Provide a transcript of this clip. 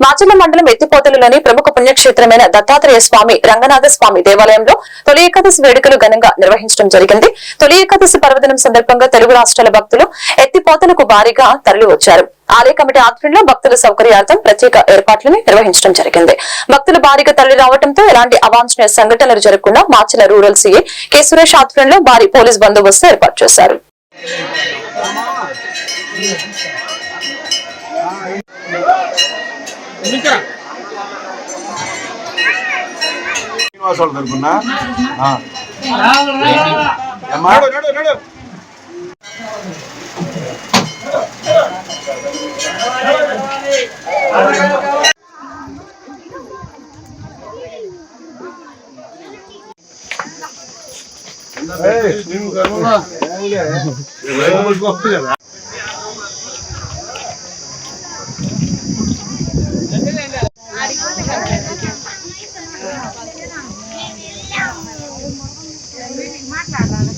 మాచర్ల మండలం ఎత్తిపోతలలోని ప్రముఖ పుణ్యక్షేత్రమైన దత్తాత్రేయ స్వామి రంగనాథ స్వామి దేవాలయంలో తొలి ఏకాదశి వేడుకలు ఘనంగా నిర్వహించడం జరిగింది. తొలి ఏకాదశి పర్వదినం సందర్భంగా తెలుగు రాష్ట్రాల భక్తులు ఎత్తిపోతలకు భారీగా తరలి వచ్చారు. ఆలయ కమిటీ ఆధ్వర్యంలో భక్తుల సౌకర్యార్థం ప్రత్యేక ఏర్పాట్లను నిర్వహించడం జరిగింది. భక్తులు భారీగా తరలి రావడంతో ఎలాంటి అవాంఛనీయ సంఘటనలు జరగకుండా Macherla rural CI K. Suresh ఆధ్వర్యంలో భారీ పోలీస్ బందోబస్తు ఏర్పాటు చేశారు. శ్రీనివాస వాళ్ళ తరఫున ఏయ్ నువ్వు కర్మ ఏం లేదు మాట్లాడాలి